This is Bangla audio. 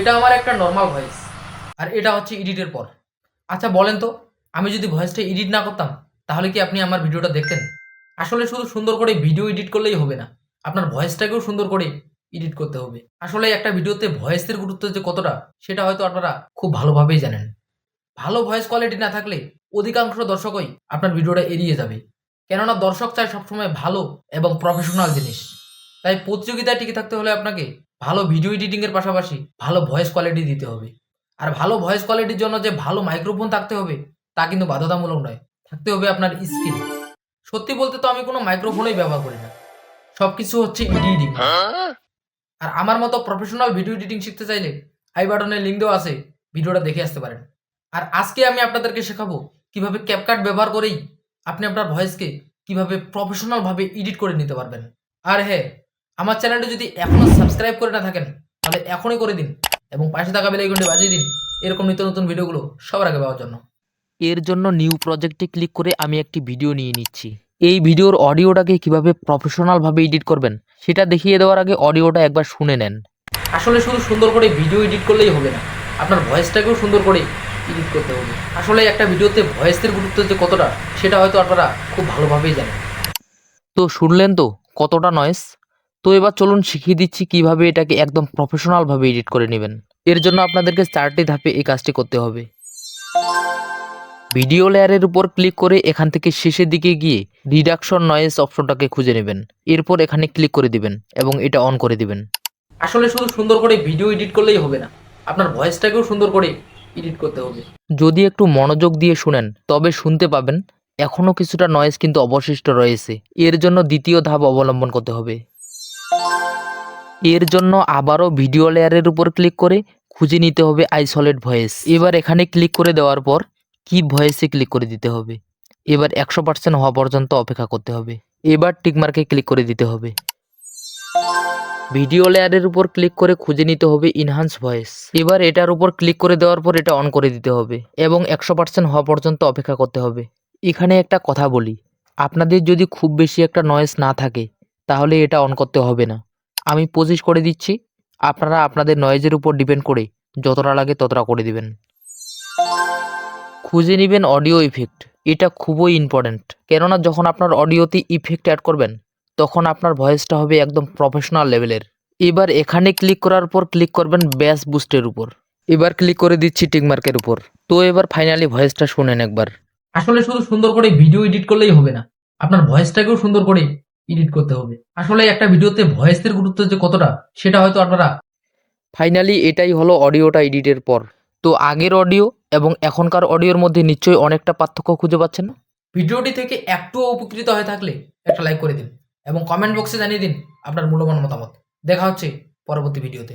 এটা আমার একটা নর্মাল ভয়েস আর এটা হচ্ছে এডিটের পর। আচ্ছা বলেন তো, আমি যদি ভয়েসটা এডিট না করতাম, তাহলে কি আপনি আমার ভিডিওটা দেখতেন? আসলে শুধু সুন্দর করে ভিডিও এডিট করলেই হবে না, আপনার ভয়েসটাকেও সুন্দর করে এডিট করতে হবে। আসলে একটা ভিডিওতে ভয়েসের গুরুত্ব যে কতটা, সেটা হয়তো আপনারা খুব ভালোভাবেই জানেন। ভালো ভয়েস কোয়ালিটি না থাকলে অধিকাংশ দর্শকই আপনার ভিডিওটা এড়িয়ে যাবে। কেননা দর্শক চায় সবসময় ভালো এবং প্রফেশনাল জিনিস। তাই প্রতিযোগিতায় টিকে থাকতে হলে আপনাকে ভালো ভিডিও এডিটিং এর পাশাপাশি ভালো ভয়েস কোয়ালিটি দিতে হবে। আর ভালো ভয়েস কোয়ালিটির জন্য যে ভালো মাইক্রোফোন থাকতে হবে, তা কিন্তু বাধ্যতামূলক নয়। থাকতে হবে আপনার স্কিল সত্যি বলতে তো আমি কোনো মাইক্রোফোনই ব্যবহার করি না। সবকিছু হচ্ছে এডিটিং আর আমার মতো প্রফেশনাল ভিডিও এডিটিং শিখতে চাইলে আই বাটনের লিঙ্ক দেওয়া আছে, ভিডিওটা দেখে আসতে পারেন। আর আজকে আমি আপনাদেরকে শেখাবো কীভাবে ক্যাপকাট ব্যবহার করেই আপনি আপনার ভয়েসকে কীভাবে প্রফেশনাল ভাবে এডিট করে নিতে পারবেন। আর হ্যাঁ আমার চ্যানেলটা যদি এখনও সাবস্ক্রাইব করে না থাকেন তাহলে এখনই করে দিন এবং পাশে থাকা বেলাইকনটি বাজিয়ে দিন। এরকম নিত্য নতুন ভিডিওগুলো সবার আগে পাওয়ার জন্য। এর জন্য নিউ প্রজেক্টে ক্লিক করে আমি একটি ভিডিও নিয়ে নিচ্ছি। এই ভিডিওর অডিওটাকে কীভাবে প্রফেশনালভাবে এডিট করবেন সেটা দেখিয়ে দেওয়ার আগে অডিওটা একবার শুনে নেন। আসলে শুধু সুন্দর করে ভিডিও এডিট করলেই হবে না আপনার ভয়েসটাকেও সুন্দর করে এডিট করতে হবে। আসলে একটা ভিডিওতে ভয়েসের গুরুত্ব যে কতটা সেটা হয়তো আপনারা খুব ভালোভাবেই জানেন। তো শুনলেন তো কতটা নয়েস তো এবার চলুন শিখিয়ে দিচ্ছি কীভাবে এটাকে একদম প্রফেশনালভাবে এডিট করে নেবেন। এর জন্য আপনাদেরকে চারটি ধাপে এই কাজটি করতে হবে। ভিডিও লেয়ারের উপর ক্লিক করে এখান থেকে শেষের দিকে গিয়ে রিডাকশন নয়েস অপশনটাকে খুঁজে নেবেন। এরপর এখানে ক্লিক করে দিবেন এবং এটা অন করে দিবেন। আসলে শুধু সুন্দর করে ভিডিও এডিট করলেই হবে না আপনার ভয়েসটাকেও সুন্দর করে এডিট করতে হবে। যদি একটু মনোযোগ দিয়ে শুনেন তবে শুনতে পাবেন এখনও কিছুটা নয়েজ কিন্তু অবশিষ্ট রয়েছে। এর জন্য দ্বিতীয় ধাপ অবলম্বন করতে হবে। এর জন্য আবারও ভিডিও লেয়ারের উপর ক্লিক করে খুঁজে নিতে হবে আইসোলেট ভয়েস এবার এখানে ক্লিক করে দেওয়ার পর কি ভয়েসে ক্লিক করে দিতে হবে। এবার একশো পার্সেন্ট হওয়া পর্যন্ত অপেক্ষা করতে হবে। এবার টিকমার্কে ক্লিক করে দিতে হবে। ভিডিও লেয়ারের উপর ক্লিক করে খুঁজে নিতে হবে ইনহান্স ভয়েস এবার এটার উপর ক্লিক করে দেওয়ার পর এটা অন করে দিতে হবে এবং একশো পার্সেন্ট হওয়া পর্যন্ত অপেক্ষা করতে হবে। এখানে একটা কথা বলি। আপনাদের যদি খুব বেশি একটা নয়েজ না থাকে, তাহলে এটা অন করতে হবে না। আমি পঁচিশ করে দিচ্ছি। আপনারা আপনাদের নয়েজের উপর ডিপেন্ড করে যতটা লাগে ততটা করে দিবেন। খুঁজে নেবেন অডিও ইফেক্ট এটা খুবই ইম্পর্ট্যান্ট কেননা যখন আপনার অডিওতে ইফেক্ট অ্যাড করবেন, তখন আপনার ভয়েসটা হবে একদম প্রফেশনাল লেভেলের এবার এখানে ক্লিক করার পর ক্লিক করবেন ব্যাস বুস্টের উপর। এবার ক্লিক করে দিচ্ছি টিকমার্কের উপর। তো এবার ফাইনালি ভয়েসটা শুনেন একবার। আসলে শুধু সুন্দর করে ভিডিও এডিট করলেই হবে না। আপনার ভয়েসটাকেও সুন্দর করে এডিট করতে হবে। আসলে একটা ভিডিওতে ভয়েসের গুরুত্ব যে কতটা সেটা হয়তো আপনারা ফাইনালি এটাই হলো অডিওটা এডিটের পর। তো আগের অডিও এবং এখনকার অডিওর মধ্যে নিশ্চয়ই অনেকটা পার্থক্য খুঁজে পাচ্ছেন না? ভিডিওটি থেকে একটু উপকৃত হয়ে থাকলে একটা লাইক করে দিন এবং কমেন্ট বক্সে জানিয়ে দিন আপনার মূল্যবান মতামত। দেখা হচ্ছে পরবর্তী ভিডিওতে।